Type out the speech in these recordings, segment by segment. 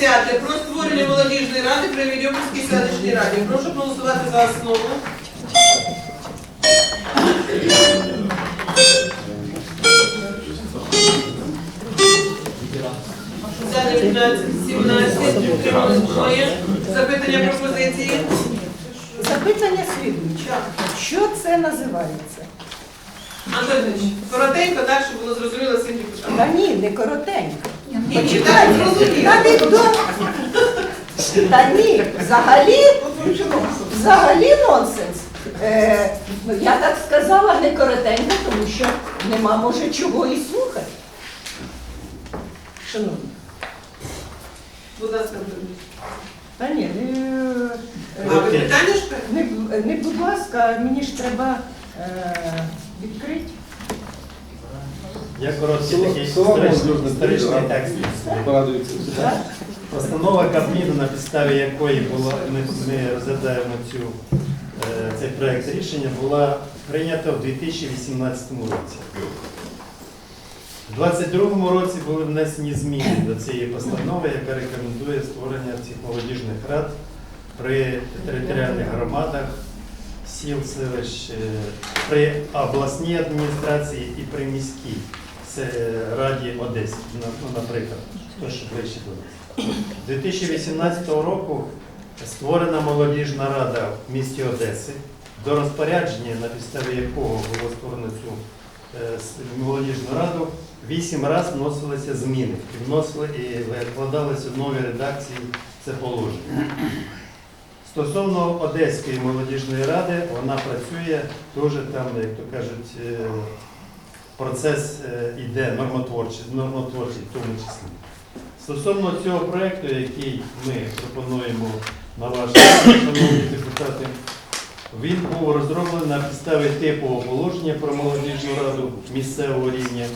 10. Про створення молодіжної ради при Відьопольській селищній раді. Прошу голосувати за основу. За 19, 17, утримались двоє. Запитання пропозиції. Запитання слідуюче. Що це називається? Антонович, коротенько, так, щоб було зрозуміло всім депутатам. Та ні, не коротенько. Зрозуміло. Навіть до... Та ні, взагалі, взагалі нонсенс. Е, ну, я так сказала не коротенько, тому що нема може чого і слухати. Шановні. Будь ласка. Та ні, не, А ви е, питання ж не, не будь ласка, мені ж треба е, відкрити. Я короткий такий історичний, текст. Постанова Кабміну, на підставі якої була, ми, ми розглядаємо цю, е, цей проект рішення, була прийнята в 2018 році. У 2022 році були внесені зміни до цієї постанови, яка рекомендує створення цих молодіжних рад при територіальних громадах, сіл, селищ, е, при обласній адміністрації і при міській це Раді Одеси, на- ну, наприклад, то, що ближче до нас. 2018 року створена молодіжна рада в місті Одеси, до розпорядження, на підставі якого було створено цю е, молодіжну раду, вісім разів вносилися зміни. І вносили і викладалися в нові редакції це положення. Стосовно Одеської молодіжної ради, вона працює дуже там, як то кажуть, е, процес е, іде нормотворчий, нормотворчий в тому числі. Стосовно цього проекту, який ми пропонуємо на ваш шановні депутати, він був розроблений на підставі типового положення про молодіжну раду місцевого рівня,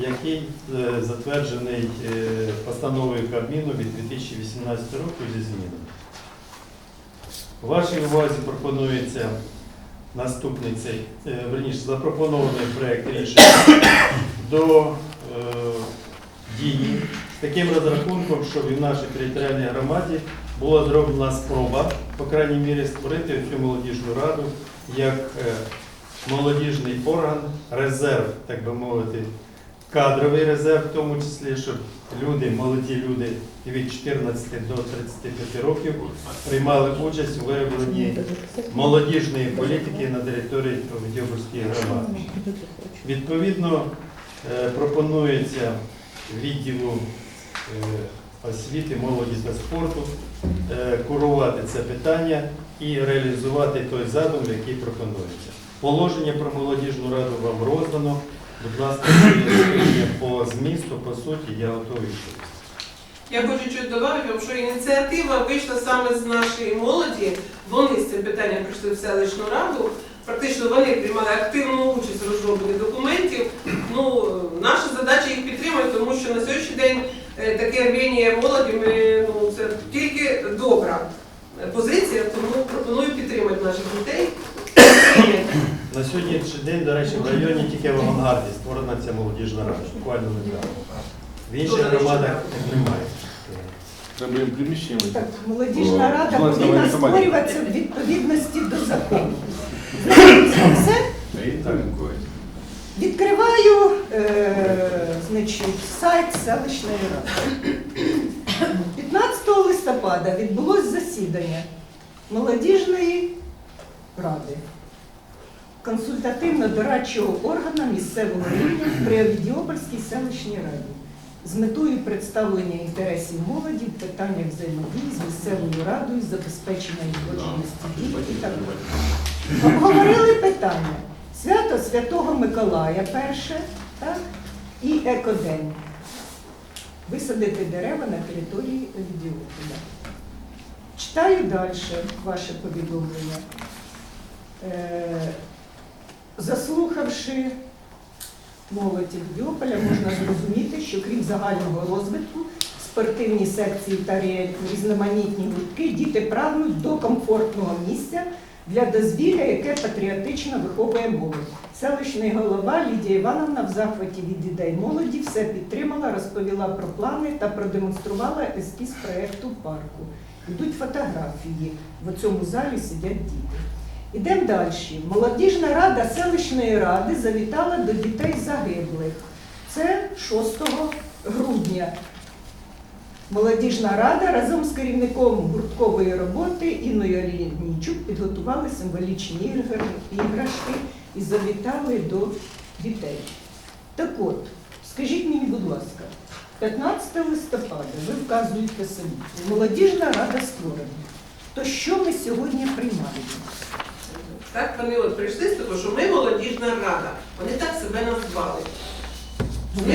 який е, затверджений е, постановою Кабміну від 2018 року зі змінами. Вашій увазі пропонується наступний цей, е, верніше, запропонований проект рішення до е, дії з таким розрахунком, щоб і в нашій територіальній громаді була зроблена спроба, по крайній мірі, створити цю молодіжну раду як е, молодіжний орган, резерв, так би мовити, кадровий резерв, в тому числі, щоб люди, молоді люди від 14 до 35 років приймали участь у виявленні молодіжної політики на території Відьобурської громади. Відповідно, е, пропонується відділу е, освіти, молоді та спорту е, курувати це питання і реалізувати той задум, який пропонується. Положення про молодіжну раду вам роздано. Будь ласка, по змісту, по суті, я готовий відповісти. Я хочу чуть додати що ініціатива вийшла саме з нашої молоді. Вони з цим питанням прийшли в селищну раду. Практично вони приймали активну участь в розробленні документів. Ну, наша задача їх підтримати, тому що на сьогоднішній день е, таке рвіння молоді, ми, ну, це тільки добра позиція, тому пропоную підтримати наших дітей. На сьогоднішній день, до речі, в районі тільки в авангарді створена ця молодіжна рада, буквально недавно. В інших громадах немає. Треба їм приміщення. Так, молодіжна рада повинна створюватися в відповідності до закону. Все? Відкриваю е, значить, сайт селищної ради. 15 листопада відбулось засідання молодіжної ради консультативно-дорадчого органу місцевого рівня при Авдіопольській селищній раді з метою представлення інтересів молоді в питаннях взаємодії з місцевою радою, забезпечення узгодженості дій і так далі. Обговорили питання свято Святого Миколая перше, так, і екодень. Висадити дерева на території Авдіополя. Читаю далі ваше повідомлення. Заслухавши молодь Авдіополя, можна зрозуміти, що крім загального розвитку, спортивні секції та різноманітні гуртки, діти прагнуть до комфортного місця, для дозвілля, яке патріотично виховує молодь. Селищний голова Лідія Івановна в захваті від ідей молоді все підтримала, розповіла про плани та продемонструвала ескіз проєкту парку. Йдуть фотографії. В цьому залі сидять діти. Ідемо далі. Молодіжна рада селищної ради завітала до дітей загиблих. Це 6 грудня. Молодіжна рада разом з керівником гурткової роботи Інною Алінійчук підготували символічні іграшки і завітали до дітей. Так от, скажіть мені, будь ласка, 15 листопада ви вказуєте собі, молодіжна рада створена. То що ми сьогодні приймаємо? Так вони от прийшли з того, що ми молодіжна рада. Вони так себе назвали.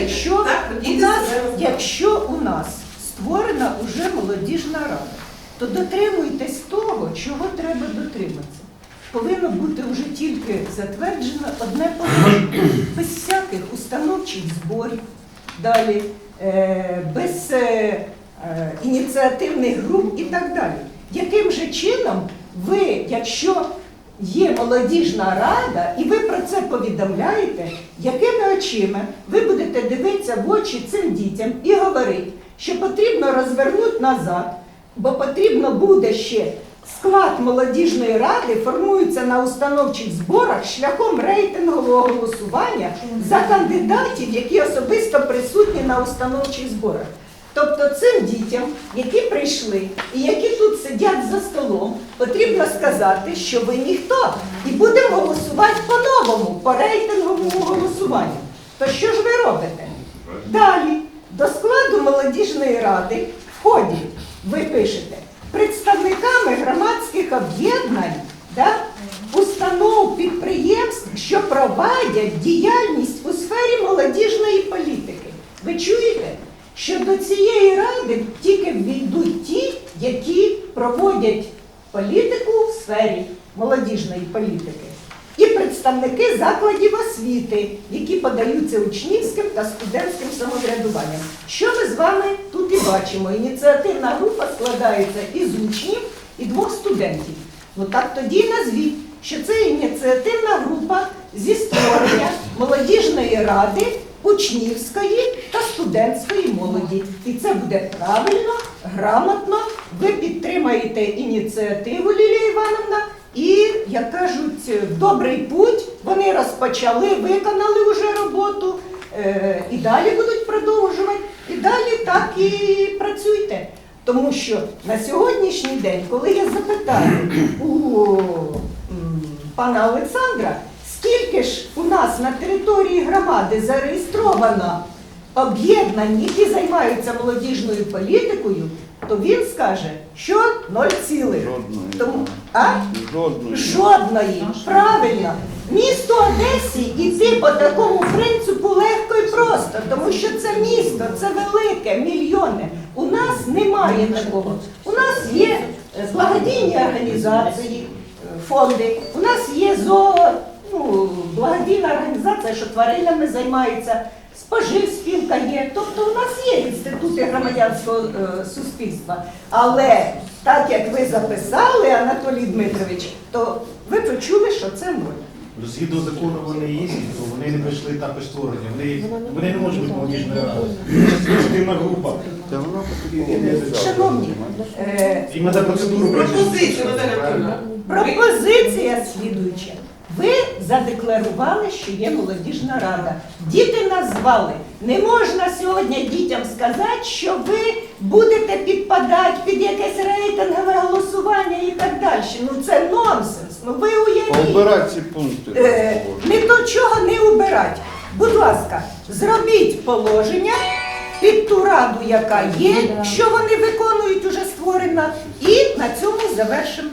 Якщо так, у діти нас, себе назвали. якщо у нас створена уже молодіжна рада, то дотримуйтесь того, чого треба дотриматися. Повинно бути вже тільки затверджено одне положення, без всяких установчих зборів, далі, е, без е, е, ініціативних груп і так далі. Яким же чином ви, якщо є молодіжна рада, і ви про це повідомляєте, якими очима ви будете дивитися в очі цим дітям і говорити, що потрібно розвернути назад, бо потрібно буде ще склад молодіжної ради формується на установчих зборах шляхом рейтингового голосування за кандидатів, які особисто присутні на установчих зборах. Тобто цим дітям, які прийшли і які тут сидять за столом, потрібно сказати, що ви ніхто. І будемо голосувати по-новому, по рейтинговому голосуванню. То що ж ви робите? Далі до складу молодіжної ради входять, ви пишете, представниками громадських об'єднань, да, установ, підприємств, що провадять діяльність у сфері молодіжної політики. Ви чуєте, що до цієї ради тільки війдуть ті, які проводять політику в сфері молодіжної політики. І представники закладів освіти, які подаються учнівським та студентським самоврядуванням. Що ми з вами тут і бачимо? Ініціативна група складається із учнів і двох студентів. Ну так тоді назвіть, що це ініціативна група зі створення молодіжної ради учнівської та студентської молоді. І це буде правильно, грамотно. Ви підтримаєте ініціативу Лілія Івановна. І, як кажуть, добрий путь вони розпочали, виконали вже роботу, е, і далі будуть продовжувати, і далі так і працюйте. Тому що на сьогоднішній день, коли я запитаю у пана Олександра, скільки ж у нас на території громади зареєстровано об'єднань, які займаються молодіжною політикою, то він скаже, що ноль цілих. Жодної. Тому, а? Жодної. Жодної. Правильно. Місто Одесі йти по такому принципу легко і просто, тому що це місто, це велике, мільйони. У нас немає такого. У нас є е, благодійні організації, е, фонди. У нас є зоо, ну, благодійна організація, що тваринами займається. Споживспілка є, тобто у нас є інститути громадянського е, суспільства. Але так як ви записали, Анатолій Дмитрович, то ви почули, що це нуль. Згідно закону вони є, то вони не прийшли також створені. Вони, вони не можуть бути молодіжною радою. Це спортивна група. Потрібно. Шановні, е, Їм треба процедуру пройти. Пропозиція, Наталя пропозиція слідуюча. Ви задекларували, що є молодіжна рада. Діти назвали. Не можна сьогодні дітям сказати, що ви будете підпадати під якесь рейтингове голосування і так далі. Ну це нонсенс. Ну ви уявіть. Обирати ці пункти. Е, не до чого не убирать. Будь ласка, зробіть положення під ту раду, яка є, що вони виконують уже створена, і на цьому завершимо.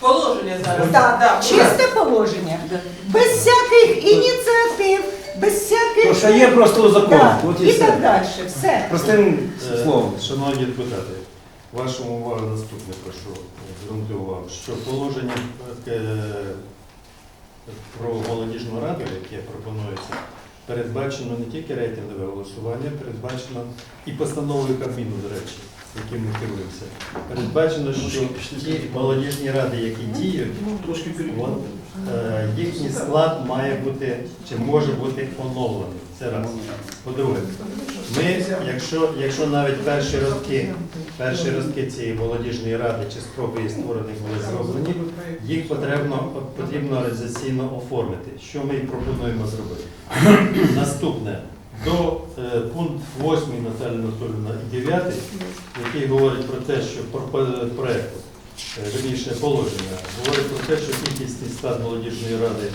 Положення зараз. Так, Да, чисте положення, без всяких ініціатив, без всяких То, що є просто у законі. Так, От і і все. так далі. Все. Простим Е, словом. Шановні депутати, вашому увагу наступне прошу звернути увагу, що положення е, про молодіжну раду, яке пропонується, передбачено не тільки рейтингове голосування, передбачено і постановою Кабміну, до речі. Яким ми керуємося, передбачено, що ті молодіжні ради, які діють, Вон, е, їхній склад має бути чи може бути оновлений. Це раз. По-друге, ми, якщо, якщо навіть перші роки, перші роки цієї молодіжної ради чи спроби її створені були зроблені, їх потрібно, потрібно організаційно оформити. Що ми і пропонуємо зробити? Наступне. До е, пункт 8 Наталі Анатоліївна і 9, який говорить про те, що про е, верніше положення, говорить про те, що кількісний склад молодіжної ради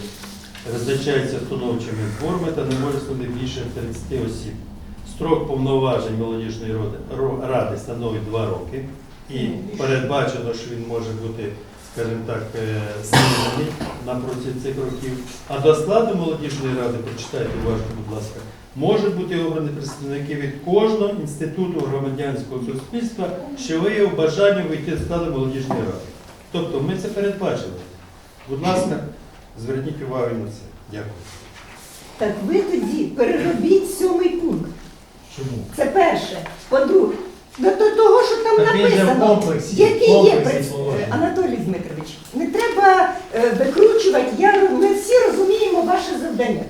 визначається встановчими форми та не може бути більше 30 осіб. Строк повноважень молодіжної ради, становить 2 роки і передбачено, що він може бути, скажімо так, е, змінений на протязі цих років. А до складу молодіжної ради, прочитайте уважно, будь ласка, можуть бути обрані представники від кожного інституту громадянського суспільства, що виявив бажання вийти з складу молодіжної ради. Тобто ми це передбачили. Будь ласка, зверніть увагу на це. Дякую. Так ви тоді переробіть сьомий пункт. Чому? Це перше. По-друге, до того, що там Так він же в написано, комплексі, які в є комплексі пред-. Анатолій Дмитрович, не треба е, викручувати. Я, ми всі розуміємо ваше завдання.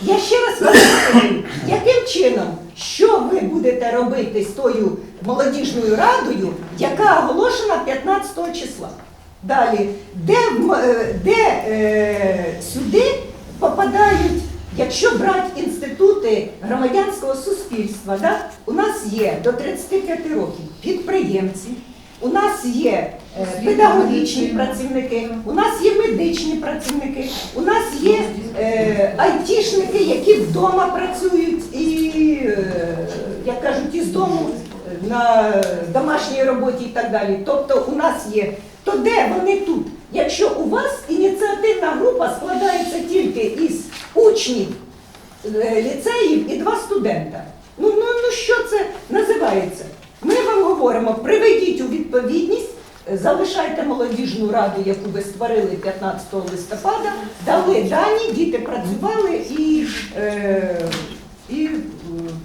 Я ще раз вас питаю, яким чином, що ви будете робити з тою молодіжною радою, яка оголошена 15 числа? Далі, де, е, де е, сюди попадають, якщо брати інститути громадянського суспільства, да? у нас є до 35 років підприємці, у нас є е, педагогічні працівники, у нас є медичні працівники, у нас є е, айтішники, які вдома працюють і, е, як кажуть, із дому на домашній роботі і так далі. Тобто у нас є. То де вони тут? Якщо у вас ініціативна група складається тільки із учнів ліцеїв і два студента. Ну, ну, ну що це називається? Ми вам говоримо, приведіть у відповідність, залишайте молодіжну раду, яку ви створили 15 листопада, дали дані, діти працювали і, е, і е,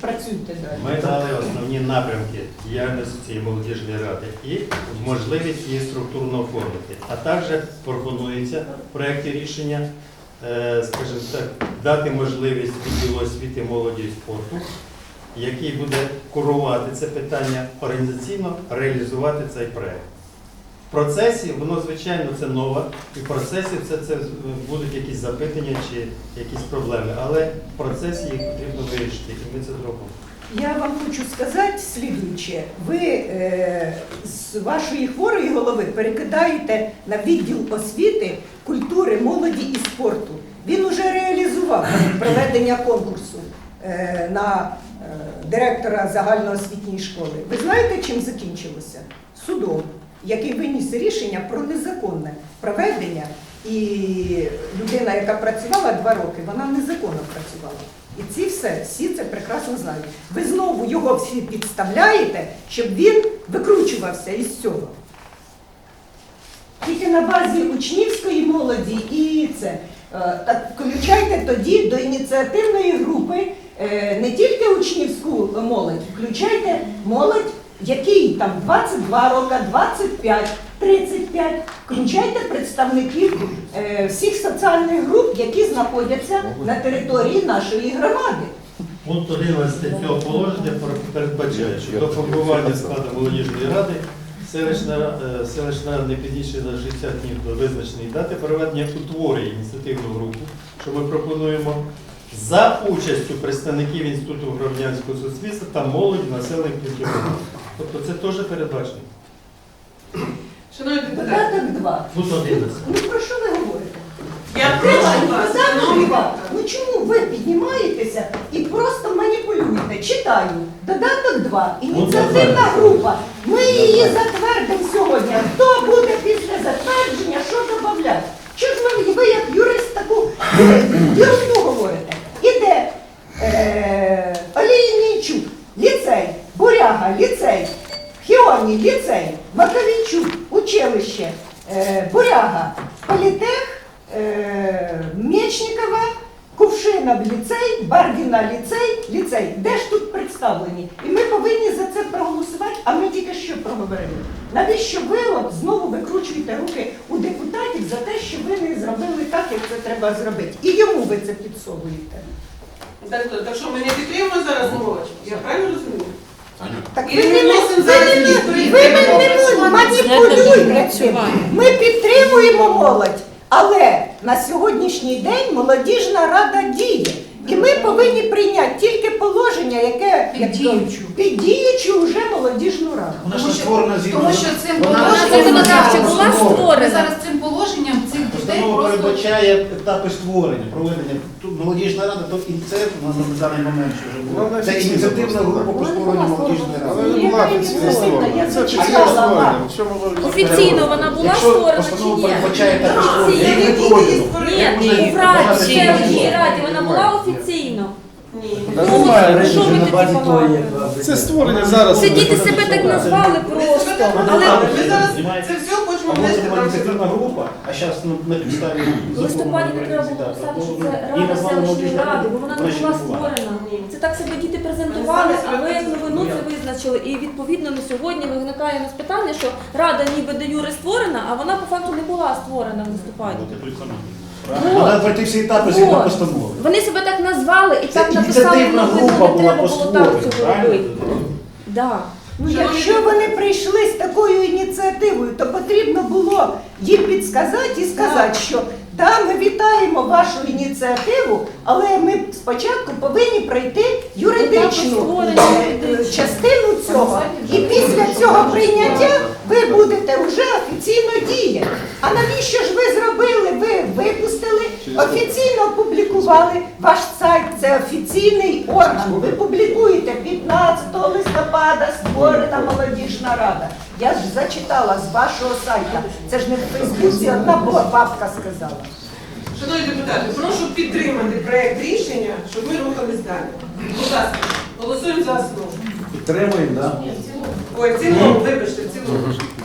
працюйте далі. Ми дали основні напрямки діяльності цієї молодіжної ради і можливість її структурно оформити. А також пропонується в проєкті рішення, е, скажімо так, дати можливість відділу освіти молоді і спорту, який буде курувати це питання організаційно, реалізувати цей проєкт. В процесі, воно звичайно це нове, і в процесі це, це будуть якісь запитання чи якісь проблеми, але в процесі їх потрібно вирішити, і ми це зробимо. Я вам хочу сказати слідуюче. Ви е, з вашої хворої голови перекидаєте на відділ освіти, культури, молоді і спорту. Він уже реалізував проведення конкурсу е, на директора загальноосвітньої школи. Ви знаєте, чим закінчилося? Судом, який виніс рішення про незаконне проведення. І людина, яка працювала два роки, вона незаконно працювала. І ці все, всі це прекрасно знають. Ви знову його всі підставляєте, щоб він викручувався із цього. Тільки на базі учнівської молоді і це. Е, Так включайте тоді до ініціативної групи е, не тільки учнівську молодь, включайте молодь, якій там 22 роки, 25, 35. Включайте представників е, всіх соціальних груп, які знаходяться на території нашої громади. Пункт 11 цього положення передбачає, що до формування складу молодіжної ради селищна, е, селищна не пізніше за 60 днів до визначеної дати проведення утворює ініціативну групу, що ми пропонуємо, за участю представників Інституту громадянського суспільства та молоді населених пунктів. Тобто це теж передбачено. Шановні депутати, Додаток 2. Пункт 11. Ну про що ви говорите? я прошу вас, Додаток шановні 2. Ну чому ви піднімаєтеся і просто маніпулюєте? Читаю. Додаток 2. Ініціативна група. Ми її затвердимо сьогодні. Хто буде після затвердження, що додати? Що ж ви, ви як юрист таку е, говорите? Іде е, Олійнійчук, ліцей, Буряга, ліцей, Хіоні, ліцей, Маковійчук, училище, е, Буряга, Політех, е, Мечникова, Кувшинов ліцей, Бардіна ліцей, ліцей, де ж тут представлені? І ми повинні за це проголосувати, а ми тільки що проговорили. Навіщо ви от знову викручуєте руки у депутатів за те, що ви не зробили так, як це треба зробити? І йому ви це підсовуєте. Так, так що ми не підтримуємо зараз молодь? Я правильно розумію? Так ви не маніпулюєте. Ми підтримуємо молодь, але на сьогоднішній день молодіжна рада діє. І ми повинні прийняти тільки положення, яке як діючу. під діючу вже молодіжну раду. Вона ж не створена згідно. Тому що цим Вона була. Ми створена. зараз цим положенням цих дітей Постанова просто передбачає етапи створення, проведення. Тут молодіжна рада, то і це на на даний момент вже Ну, було. вона Це ініціативна група по створенню молодіжної ради. не була офіційно створена. Я Це зачитала частина В чому ви Офіційно вона була створена чи постанова ні? передбачає етапи створення, не? Ні, у раді, в чим раді вона була офіційно. Ну? Це створення зараз. Сидіти себе так назвали просто. Але Ми зараз це все хочемо внести ініціативна група, а зараз ну, на підставі в листопаді не треба було писати, що це рада селищної ради, бо вона не була створена. Це так себе діти презентували, а ви як новину це визначили. І відповідно на сьогодні виникає у нас питання, що рада ніби де юре створена, а вона по факту не була створена в листопаді. Треба пройти всі етапи згідно постанови. Вони себе так назвали і Це так написали новину, група не треба було так цього робити. Да. Ну, якщо вони прийшли з такою ініціативою, то потрібно було їм підсказати і сказати, що да, ми вітаємо вашу ініціативу, але ми спочатку повинні пройти юридичну створення е, е, частину цього. І після цього прийняття ви будете вже офіційно діяти. А навіщо ж ви зробили? Ви випустили, офіційно опублікували ваш сайт. Це офіційний орган. Ви публікуєте 15 листопада створена молодіжна рада. Я ж зачитала з вашого сайту. Це ж не в Фейсбуці, одна була бабка сказала. Шановні депутати, прошу підтримати проект рішення, щоб ми рухались далі. Будь ласка, голосуємо за основу. Підтримуємо, так? Ой, в цілому, вибачте.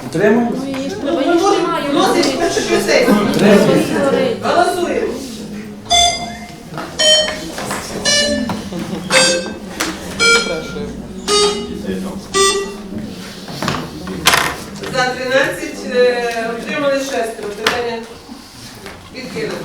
Підтримуємо? Ну її ж Ну, треба, її ж немає. вносити першу сесію. Голосуємо. За 13 е, отримали шестеро. Питання відхилено.